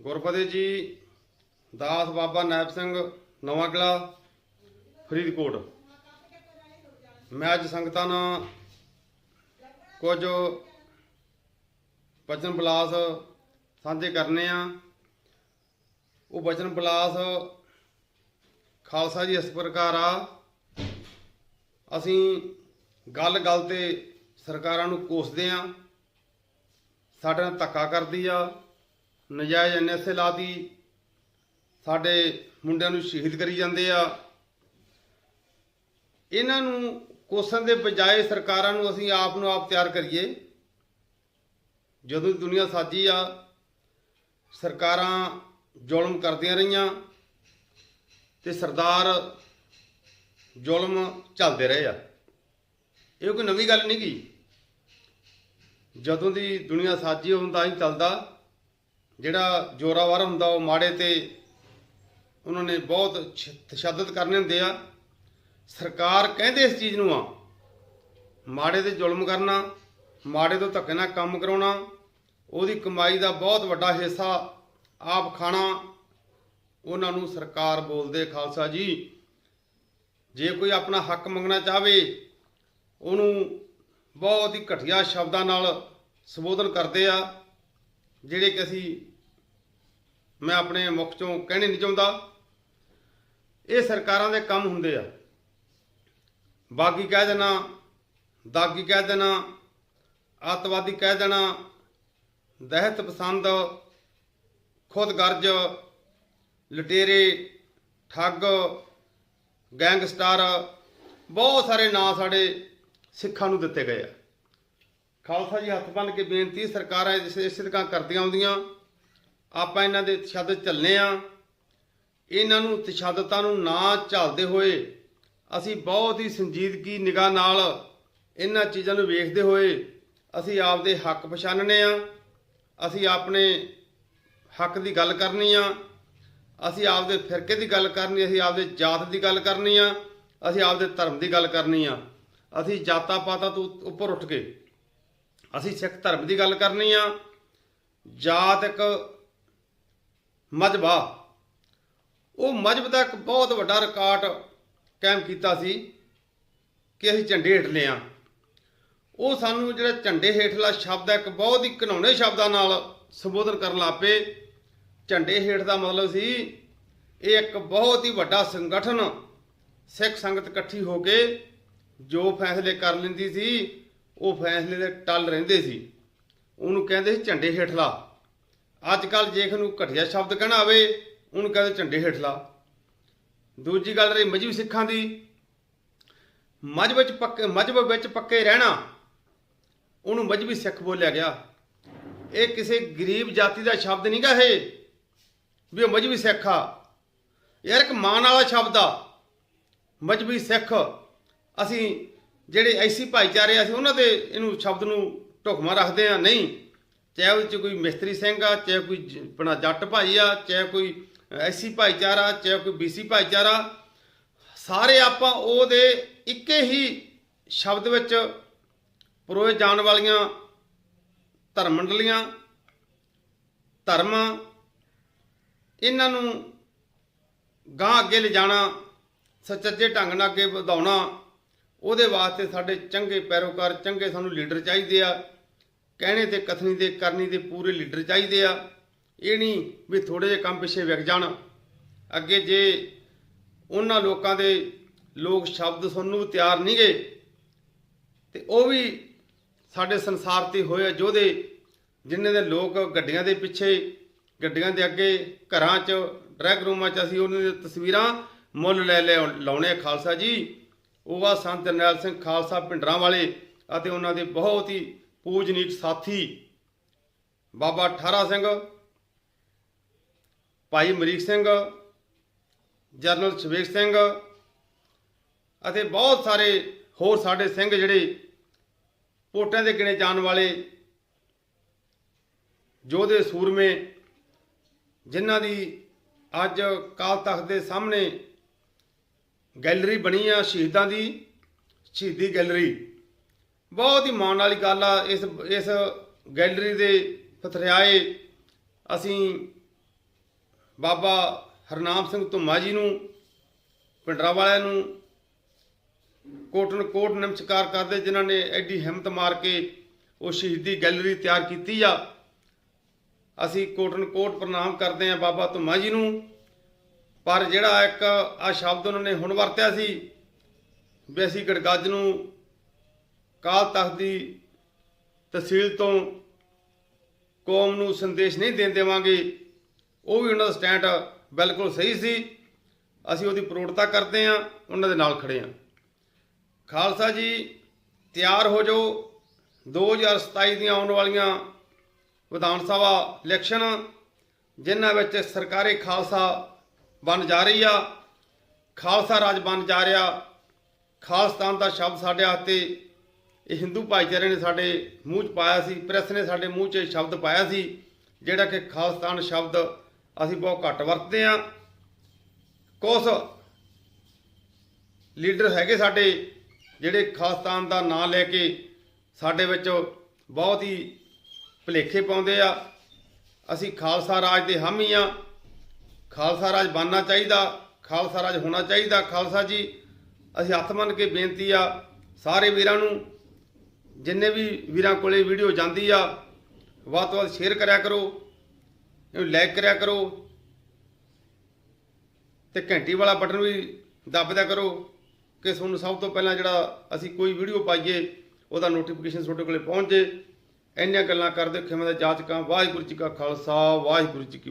ਗੁਰਫਤਿਹ ਜੀ, ਦਾਸ ਬਾਬਾ ਨੈਬ ਸਿੰਘ, ਨਵਾਂ ਕਿਲਾ ਫਰੀਦਕੋਟ। ਮੈਂ ਅੱਜ ਸੰਗਤਾਂ ਨਾਲ ਕੁਝ ਬਚਨ ਬਲਾਸ ਸਾਂਝੇ ਕਰਨੇ ਆ। ਉਹ ਬਚਨ ਬਲਾਸ ਖਾਲਸਾ ਜੀ ਇਸ ਪ੍ਰਕਾਰ ਆ। ਅਸੀਂ ਗੱਲ ਗੱਲ ਤੇ ਸਰਕਾਰਾਂ ਨੂੰ ਕੋਸਦੇ ਆ। ਸਾਡੇ ਨਾਲ ਧੱਕਾ ਕਰਦੀ ਆ। ਨਜਾਇਜ਼ ਐਨਐਸਏ ਲਾਤੀ। ਸਾਡੇ ਮੁੰਡਿਆਂ ਨੂੰ ਸ਼ਹੀਦ ਕਰੀ ਜਾਂਦੇ ਆ। ਇਹਨਾਂ ਨੂੰ ਕੋਸਣ ਦੇ ਬਜਾਏ ਸਰਕਾਰਾਂ ਨੂੰ ਅਸੀਂ ਆਪ ਨੂੰ ਆਪ ਤਿਆਰ ਕਰੀਏ। ਜਦੋਂ ਦੀ ਦੁਨੀਆ ਸਾਜੀ ਆ, ਸਰਕਾਰਾਂ ਜ਼ੁਲਮ ਕਰਦੀਆਂ ਰਹੀਆਂ ਤੇ ਸਰਦਾਰ ਜ਼ੁਲਮ ਚੱਲਦੇ ਰਹੇ ਆ। ਇਹ ਕੋਈ ਨਵੀਂ ਗੱਲ ਨਹੀਂ ਗੀ। ਜਦੋਂ ਦੀ ਦੁਨੀਆ ਸਾਜੀ ਹੁੰਦਾ ਹੀ ਚੱਲਦਾ। ਜਿਹੜਾ ਜ਼ੋਰਾਵਰ ਹੁੰਦਾ, ਉਹ ਮਾੜੇ ਤੇ ਉਹਨਾਂ ਨੇ ਬਹੁਤ ਛ- ਤਸ਼ੱਦਦ ਕਰਨੇ ਹੁੰਦੇ ਆ। ਸਰਕਾਰ ਕਹਿੰਦੇ ਇਸ ਚੀਜ਼ ਨੂੰ ਆ, ਮਾੜੇ ਤੇ ਜ਼ੁਲਮ ਕਰਨਾ, ਮਾੜੇ ਤੋਂ ਧੱਕੇ ਨਾਲ ਕੰਮ ਕਰਾਉਣਾ, ਉਹਦੀ ਕਮਾਈ ਦਾ ਬਹੁਤ ਵੱਡਾ ਹਿੱਸਾ ਆਪ ਖਾਣਾ, ਉਹਨਾਂ ਨੂੰ ਸਰਕਾਰ ਬੋਲਦੇ, ਖਾਲਸਾ ਜੀ। ਜੇ ਕੋਈ ਆਪਣਾ ਹੱਕ ਮੰਗਣਾ ਚਾਹਵੇ, ਉਹਨੂੰ ਬਹੁਤ ਹੀ ਘਟੀਆ ਸ਼ਬਦਾਂ ਨਾਲ ਸੰਬੋਧਨ ਕਰਦੇ ਆ, ਜਿਹੜੇ ਕਿ ਅਸੀਂ ਮੈਂ ਆਪਣੇ ਮੁਖ ਚੋਂ ਕਹਿਣੇ ਨਹੀਂ ਚਾਹੁੰਦਾ। ਇਹ ਸਰਕਾਰਾਂ ਦੇ ਕੰਮ ਹੁੰਦੇ ਆ। ਬਾਗੀ ਕਹਿ ਦੇਣਾ, ਦਾਗੀ ਕਹਿ ਦੇਣਾ, ਆਤਵਾਦੀ ਕਹਿ ਦੇਣਾ, ਦਹਿਤ ਪਸੰਦ ਖੁਦਗਰਜ ਲਟੇਰੇ, ਠੱਗ, ਗੈਂਗਸਟਰ, ਬਹੁਤ ਸਾਰੇ ਨਾਂ ਸਾਡੇ ਸਿੱਖਾਂ ਨੂੰ ਦਿੱਤੇ ਗਏ ਆ। ਖਾਲਸਾ ਜੀ ਹੱਥ ਬੰਨ ਕੇ ਬੇਨਤੀ, ਸਰਕਾਰਾਂ ਇਸੇ ਤਰ੍ਹਾਂ ਕਰਦੀਆਂ ਆਉਂਦੀਆਂ ਆਪਾਂ ਇਹਨਾਂ ਦੇ ਤਸ਼ੱਦਦ ਚੱਲਨੇ ਆ। ਇਹਨਾਂ ਨੂੰ ਤਸ਼ੱਦਦਾਂ ਨੂੰ ਨਾ ਝੱਲਦੇ ਹੋਏ ਅਸੀਂ ਬਹੁਤ ਹੀ ਸੰਜੀਦਗੀ, ਨਿਗਾਹ ਨਾਲ ਇਹਨਾਂ ਚੀਜ਼ਾਂ ਨੂੰ ਵੇਖਦੇ ਹੋਏ ਅਸੀਂ ਆਪਦੇ ਹੱਕ ਪਛਾਣਨੇ ਆ। ਅਸੀਂ ਆਪਣੇ ਹੱਕ ਦੀ ਗੱਲ ਕਰਨੀ ਆ। ਅਸੀਂ ਆਪਦੇ ਫਿਰਕੇ ਦੀ ਗੱਲ ਕਰਨੀ, ਅਸੀਂ ਆਪਦੇ ਜਾਤ ਦੀ ਗੱਲ ਕਰਨੀ ਆ। ਅਸੀਂ ਆਪਦੇ ਧਰਮ ਦੀ ਗੱਲ ਕਰਨੀ ਆ। ਅਸੀਂ ਜਾਤਾਂ ਪਾਤਾਂ ਤੋਂ ਉੱਪਰ ਉੱਠ ਕੇ ਅਸੀਂ ਸਿੱਖ ਧਰਮ ਦੀ ਗੱਲ ਕਰਨੀ ਆ। ਜਾਤ ਇੱਕ ਮਜ਼ਬਾ। ਉਹ ਮਜ਼ਹਬ ਦਾ ਇੱਕ ਬਹੁਤ ਵੱਡਾ ਰਿਕਾਰਡ ਕਾਇਮ ਕੀਤਾ ਸੀ ਕਿ ਅਸੀਂ ਝੰਡੇ ਹੇਠਲੇ ਆ। ਉਹ ਸਾਨੂੰ ਜਿਹੜਾ ਝੰਡੇ ਹੇਠਲਾ ਸ਼ਬਦ ਹੈ, ਇੱਕ ਬਹੁਤ ਹੀ ਘਿਨਾਉਣੇ ਸ਼ਬਦਾਂ ਨਾਲ ਸੰਬੋਧਨ ਕਰਨ ਲੱਪੇ ਝੰਡੇ ਹੇਠ ਦਾ ਮਤਲਬ ਸੀ, ਇਹ ਇੱਕ ਬਹੁਤ ਹੀ ਵੱਡਾ ਸੰਗਠਨ ਸਿੱਖ ਸੰਗਤ ਇਕੱਠੀ ਹੋ ਕੇ ਜੋ ਫੈਸਲੇ ਕਰ ਲੈਂਦੀ ਸੀ, ਉਹ ਫੈਸਲੇ ਦੇ ਟੱਲ ਰਹਿੰਦੇ ਸੀ। ਉਹਨੂੰ ਕਹਿੰਦੇ ਸੀ ਝੰਡੇ ਹੇਠਲਾ। ਅੱਜ ਕੱਲ ਜੇ ਨੂੰ ਘਟੀਆ ਸ਼ਬਦ ਕਹਿਣਾ ਆਵੇ, ਉਹਨੂੰ ਕਹਿੰਦੇ ਝੰਡੇ ਹੇਠਲਾ। ਦੂਜੀ ਗੱਲ ਰਹੀ ਮਜਬੀ ਸਿੱਖਾਂ ਦੀ ਮਜਬ ਵਿੱਚ ਪੱਕੇ ਮਜਬ ਵਿੱਚ ਪੱਕੇ ਰਹਿਣਾ, ਉਹਨੂੰ ਮਜਬੀ ਸਿੱਖ ਬੋਲਿਆ ਗਿਆ। ਇਹ ਕਿਸੇ ਗਰੀਬ ਜਾਤੀ ਦਾ ਸ਼ਬਦ ਨਹੀਂ ਗਾ ਇਹ, ਵੀ ਉਹ ਮਜਬੀ ਸਿੱਖ ਆ। ਯਾਰ ਇੱਕ ਮਾਨ ਵਾਲਾ ਸ਼ਬਦ ਆ। ਮਜਬੀ ਸਿੱਖ। ਅਸੀਂ ਜਿਹੜੇ ਐਸੀ ਭਾਈਚਾਰੇ ਅਸੀਂ ਉਹਨਾਂ ਦੇ ਇਹਨੂੰ ਸ਼ਬਦ ਨੂੰ ਢੁਕਮਾ ਰੱਖਦੇ ਆ, ਨਹੀਂ। ਚਾਹੇ ਉਹਦੇ ਚ ਕੋਈ ਮਿਸਤਰੀ ਸਿੰਘ ਆ, ਚਾਹੇ ਕੋਈ ਜ- ਆਪਣਾ ਜੱਟ ਭਾਈ ਆ, ਚਾਹੇ ਕੋਈ ਐਸੀ ਭਾਈਚਾਰਾ, ਚਾਹੇ ਕੋਈ ਬੀਸੀ ਭਾਈਚਾਰਾ, ਸਾਰੇ ਆਪਾਂ ਉਹਦੇ ਇੱਕੇ ਹੀ ਸ਼ਬਦ ਵਿੱਚ ਪਰੋਏ ਜਾਣ ਵਾਲੀਆਂ ਧਰਮ ਮੰਡਲੀਆਂ ਧਰਮ, ਇਹਨਾਂ ਨੂੰ ਗਾਂ ਅੱਗੇ ਲਿਜਾਣਾ ਸੱਚੇ ਢੰਗ ਨਾਲ ਅੱਗੇ ਵਧਾਉਣਾ, ਉਹਦੇ ਵਾਸਤੇ ਸਾਡੇ ਚੰਗੇ ਪੈਰੋਕਾਰ, ਚੰਗੇ ਸਾਨੂੰ ਲੀਡਰ ਚਾਹੀਦੇ ਆ। ਕਹਿਣੇ ਤੇ ਕਥਨੀ ਦੇ ਕਰਨੀ ਦੇ ਪੂਰੇ ਲੀਡਰ ਚਾਹੀਦੇ ਆ। ਇਹ ਨਹੀਂ ਵੀ ਥੋੜੇ ਜਿਹੇ ਕੰਮ ਪਿੱਛੇ ਵਿਕ ਜਾਣ। ਅੱਗੇ ਜੇ ਉਹਨਾਂ ਲੋਕਾਂ ਦੇ ਲੋਕ ਸ਼ਬਦ ਸੁਣਨ ਨੂੰ ਤਿਆਰ ਨਹੀਂ ਗਏ, ਤੇ ਉਹ ਵੀ ਸਾਡੇ ਸੰਸਾਰ ਤੇ ਹੋਏ ਯੋਧੇ ਜਿਨ੍ਹਾਂ ਦੇ ਲੋਕ ਗੱਡੀਆਂ ਦੇ ਪਿੱਛੇ, ਗੱਡੀਆਂ ਦੇ ਅੱਗੇ ਘਰਾਂ 'ਚ ਡਰੈਗ ਰੂਮਾਂ 'ਚ ਅਸੀਂ ਉਹਨਾਂ ਦੀਆਂ ਤਸਵੀਰਾਂ ਮੁੱਲ ਲੈ ਲੈ ਲਾਉਣੇ ਆ ਖਾਲਸਾ ਜੀ। ਉਹ ਆ ਸੰਤ ਨੈਲ ਸਿੰਘ ਖਾਲਸਾ ਪਿੰਡਰਾਂ ਵਾਲੇ ਅਤੇ ਉਹਨਾਂ ਦੇ ਬਹੁਤ ਹੀ ਪੂਜਨੀਕ ਸਾਥੀ ਬਾਬਾ ਠਾਰਾ ਸਿੰਘ, ਭਾਈ ਮਰੀਕ ਸਿੰਘ, ਜਰਨਲ ਸ਼ਵੇਕ ਸਿੰਘ ਅਤੇ ਬਹੁਤ ਸਾਰੇ ਹੋਰ ਸਾਡੇ ਸਿੰਘ ਜਿਹੜੇ ਪੋਟਿਆਂ ਦੇ ਗਿਣੇ ਜਾਣ ਵਾਲੇ ਯੋਧੇ ਸੂਰਮੇ ਜਿਨ੍ਹਾਂ ਦੀ ਅੱਜ ਕਾਲ ਤਖਤ ਦੇ ਸਾਹਮਣੇ ਗੈਲਰੀ ਬਣੀ ਆ ਸ਼ਹੀਦਾਂ ਦੀ, ਸ਼ਹੀਦੀ ਗੈਲਰੀ। ਬਹੁਤ ਹੀ ਮਾਣ ਵਾਲੀ ਗੱਲ ਆ, ਇਸ ਇਸ ਗੈਲਰੀ ਦੇ ਫਤਰਿਆਏ ਅਸੀਂ ਬਾਬਾ ਹਰਨਾਮ ਸਿੰਘ ਧੁੰਮਾ ਜੀ ਨੂੰ ਪਿੰਡਰਾ ਵਾਲਿਆਂ ਨੂੰ ਕੋਟਨ ਕੋਟ ਨਮਸਕਾਰ ਕਰਦੇ ਜਿਨ੍ਹਾਂ ਨੇ ਐਡੀ ਹਿੰਮਤ ਮਾਰ ਕੇ ਉਹ ਸ਼ਹੀਦੀ ਗੈਲਰੀ ਤਿਆਰ ਕੀਤੀ ਆ। ਅਸੀਂ ਕੋਟਨ ਕੋਟ ਪ੍ਰਣਾਮ ਕਰਦੇ ਆ ਬਾਬਾ ਧੁੰਮਾ ਜੀ ਨੂੰ, ਪਰ ਜਿਹੜਾ ਇੱਕ ਆ ਸ਼ਬਦ ਉਹਨਾਂ ਨੇ ਹੁਣ ਵਰਤਿਆ ਸੀ, ਵੀ ਅਸੀਂ ਗੜਗੱਜ ਨੂੰ ਕਾਲ ਤਖਤ ਦੀ ਤਹਿਸੀਲ ਤੋਂ ਕੌਮ ਨੂੰ ਸੰਦੇਸ਼ ਨਹੀਂ ਦੇਣ ਦੇਵਾਂਗੇ, ਉਹ ਵੀ ਉਹਨਾਂ ਦਾ ਸਟੈਂਡ ਬਿਲਕੁਲ ਸਹੀ ਸੀ। ਅਸੀਂ ਉਹਦੀ ਪ੍ਰੋੜਤਾ ਕਰਦੇ ਹਾਂ, ਉਹਨਾਂ ਦੇ ਨਾਲ ਖੜੇ ਹਾਂ। ਖਾਲਸਾ ਜੀ, ਤਿਆਰ ਹੋ ਜਾਓ। 2027 ਦੀਆਂ ਆਉਣ ਵਾਲੀਆਂ ਵਿਧਾਨ ਸਭਾ ਇਲੈਕਸ਼ਨ, ਜਿਨ੍ਹਾਂ ਵਿੱਚ ਸਰਕਾਰੀ ਖਾਲਸਾ ਬਣ ਜਾ ਰਹੀ ਆ, ਖਾਲਸਾ ਰਾਜ ਬਣ ਜਾ ਰਿਹਾ। ਖਾਲਸਤਾਨ ਦਾ ਸ਼ਬਦ ਸਾਡੇ ਹੱਥੇ ਇਹ ਹਿੰਦੂ ਭਾਈਚਾਰੇ ਨੇ ਸਾਡੇ ਮੂੰਹ 'ਚ ਪਾਇਆ ਸੀ, ਪ੍ਰੈਸ ਨੇ ਸਾਡੇ ਮੂੰਹ 'ਚ ਸ਼ਬਦ ਪਾਇਆ ਸੀ, ਜਿਹੜਾ ਕਿ ਖਾਲਸਤਾਨ ਸ਼ਬਦ ਅਸੀਂ ਬਹੁਤ ਘੱਟ ਵਰਤਦੇ ਹਾਂ। ਕੁਝ ਲੀਡਰ ਹੈਗੇ ਸਾਡੇ, ਜਿਹੜੇ ਖਾਲਸਤਾਨ ਦਾ ਨਾਂ ਲੈ ਕੇ ਸਾਡੇ ਵਿੱਚ ਬਹੁਤ ਹੀ ਭੁਲੇਖੇ ਪਾਉਂਦੇ ਆ। ਅਸੀਂ ਖਾਲਸਾ ਰਾਜ ਦੇ ਹਾਮੀ ਆ ਖਾਲਸਾ ਰਾਜ ਬਣਨਾ ਚਾਹੀਦਾ, ਖਾਲਸਾ ਰਾਜ ਹੋਣਾ ਚਾਹੀਦਾ। ਖਾਲਸਾ ਜੀ, ਅਸੀਂ ਹੱਥ ਮੰਨ ਕੇ ਬੇਨਤੀ ਆ ਸਾਰੇ ਵੀਰਾਂ ਨੂੰ ਜਿੰਨੇ ਵੀ ਵੀਰਾਂ ਕੋਲੇ ਵੀਡੀਓ ਜਾਂਦੀ ਆ, ਵੱਧ ਤੋਂ ਵੱਧ ਸ਼ੇਅਰ ਕਰਿਆ ਕਰੋ, ਇਹਨੂੰ ਲਾਈਕ ਕਰਿਆ ਕਰੋ, ਤੇ ਘੰਟੀ ਵਾਲਾ ਬਟਨ ਵੀ ਦੱਬ ਦਿਆ ਕਰੋ ਕਿ ਤੁਹਾਨੂੰ ਸਭ ਤੋਂ ਪਹਿਲਾਂ ਜਿਹੜਾ ਅਸੀਂ ਕੋਈ ਵੀਡੀਓ ਪਾਈਏ, ਉਹਦਾ ਨੋਟੀਫਿਕੇਸ਼ਨ ਤੁਹਾਡੇ ਕੋਲੇ ਪਹੁੰਚ ਜੇ। ਇੰਨੀਆਂ ਗੱਲਾਂ ਕਰਦੇ ਖਿਮਾ ਦਾ ਜਾਚਕਾਂ, ਵਾਹਿਗੁਰੂ ਜੀ ਕਾ ਖਾਲਸਾ, ਵਾਹਿਗੁਰੂ ਜੀ ਕੀ